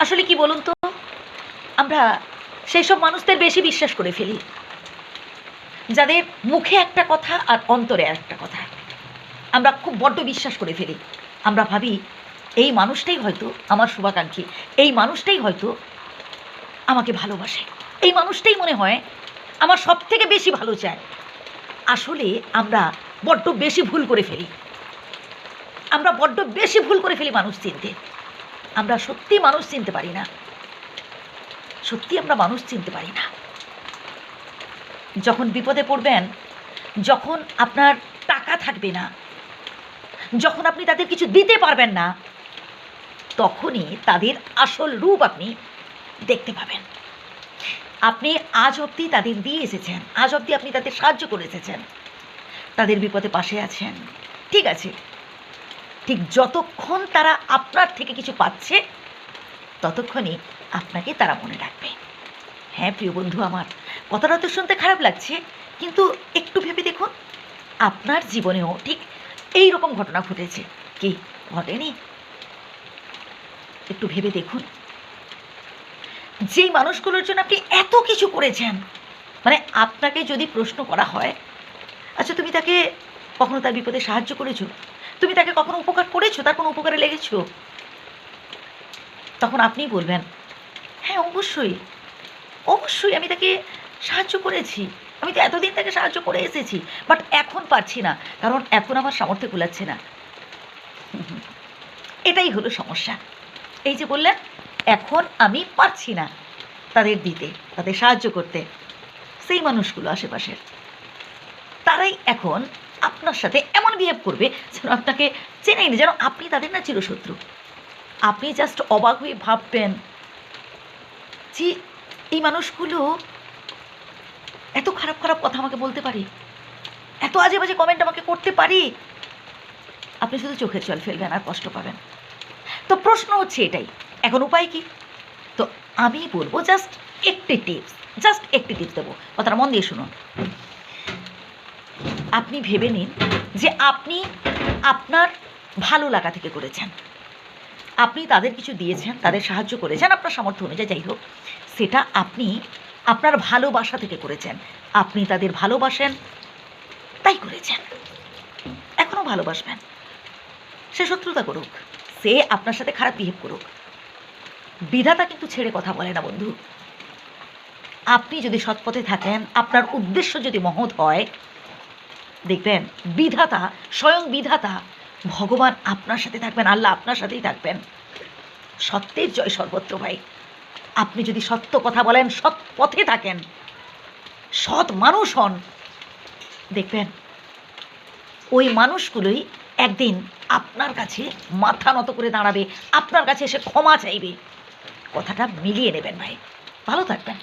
আসলে কি বলুন তো? আমরা সেই সব মানুষদের বেশি বিশ্বাস করে ফেলি। যাদের মুখে একটা কথা আর অন্তরে একটা কথা। আমরা খুব বড্ড বিশ্বাস করে ফেলি। আমরা ভাবি, এই মানুষটাই হয়তো আমার শুভাকাঙ্ক্ষী, এই মানুষটাই হয়তো আমাকে ভালোবাসে। এই মানুষটাই মনে হয় আমার সব থেকে বেশি ভালো চায়। আসলে আমরা বড্ড বেশি ভুল করে ফেলি। আমরা বড্ড বেশি ভুল করে ফেলি মানুষ চিনতে। আমরা সত্যি মানুষ চিনতে পারি না। সত্যি আমরা মানুষ চিনতে পারি না। যখন বিপদে পড়বেন, যখন আপনার টাকা থাকবে না, যখন আপনি তাদের কিছু দিতে পারবেন না, তখনই তাদের আসল রূপ আপনি দেখতে পাবেন। আপনি আজ অবধি তাদের দিয়ে এসেছেন, আজ অবধি আপনি তাদের সাহায্য করে এসেছেন। তাদের বিপদে পাশে আছেন। ঠিক আছে। ঠিক যতক্ষণ তারা আপনার থেকে কিছু পাচ্ছে, ততক্ষণই আপনাকে তারা মনে রাখবে। হ্যাঁ প্রিয় বন্ধু আমার, কথাটা তো শুনতে খারাপ লাগছে, কিন্তু একটু ভেবে দেখুন, আপনার জীবনেও ঠিক এই রকম ঘটনা ঘটেছে। কি ঘটেনি? একটু ভেবে দেখুন। যেই মানুষগুলোর জন্য আপনি এত কিছু করেছেন মানে আপনাকে যদি প্রশ্ন করা হয় আচ্ছা তুমি তাকে কখনো তার বিপদে সাহায্য করেছ? তুমি তাকে কখনো উপকার করেছ? তার কোনো উপকারে লেগেছো? তখন আপনি বলবেন হ্যাঁ অবশ্যই। অবশ্যই আমি তাকে সাহায্য করেছি। আমি তো এতদিন তাকে সাহায্য করে এসেছি বাট এখন পারছি না, কারণ এখন আমার সামর্থ্য কুলাচ্ছে না। এটাই হলো সমস্যা। এই যে বললেন, এখন আমি পারছি না তাদের দিতে, তাদের সাহায্য করতে। সেই মানুষগুলো আশেপাশের। তারাই এখন আপনার সাথে এমন বিহেভ করবে যেন আপনাকে চেনেই না, যেন আপনি তাদের না চিরশত্রু। আপনি জাস্ট অবাক হয়ে ভাববেন যে এই মানুষগুলো এত খারাপ খারাপ কথা আমাকে বলতে পারি, এত আজে বাজে কমেন্ট আমাকে করতে পারি। আপনি শুধু চোখের জল ফেলবেন আর কষ্ট পাবেন। তো প্রশ্ন হচ্ছে এটাই, এখন উপায় কি? তো আমি বলব জাস্ট একটি টিপস জাস্ট একটি টিপস দেবো। কথাটা মন দিয়ে শুনুন। আপনি ভেবে নিন যে আপনি আপনার ভালো লাগা থেকে করেছেন। আপনি তাদের কিছু দিয়েছেন, তাদের সাহায্য করেছেন, আপনার সামর্থ্য অনুযায়ী যাই হোক, সেটা আপনি আপনার ভালোবাসা থেকে করেছেন। আপনি তাদের ভালোবাসেন, তাই করেছেন। এখনও ভালোবাসবেন। সে শত্রুতা করুক, সে আপনার সাথে খারাপ বিহেভ করুক। বিধাতা কিন্তু ছেড়ে কথা বলে না, বন্ধু। আপনি যদি সৎপথে থাকেন, আপনার উদ্দেশ্য যদি মহৎ হয় দেখবেন, বিধাতা, স্বয়ং বিধাতা, ভগবান আপনার সাথে থাকবেন, আল্লাহ আপনার সাথেই থাকবেন। সত্যের জয় সর্বত্র ভাই। আপনি যদি সত্য কথা বলেন, সৎ পথে থাকেন, সৎ মানুষ হন। দেখবেন, ওই মানুষগুলোই একদিন আপনার কাছে মাথা নত করে দাঁড়াবে, আপনার কাছে এসে ক্ষমা চাইবে। কথাটা মিলিয়ে নেবেন ভাই। ভালো থাকবেন।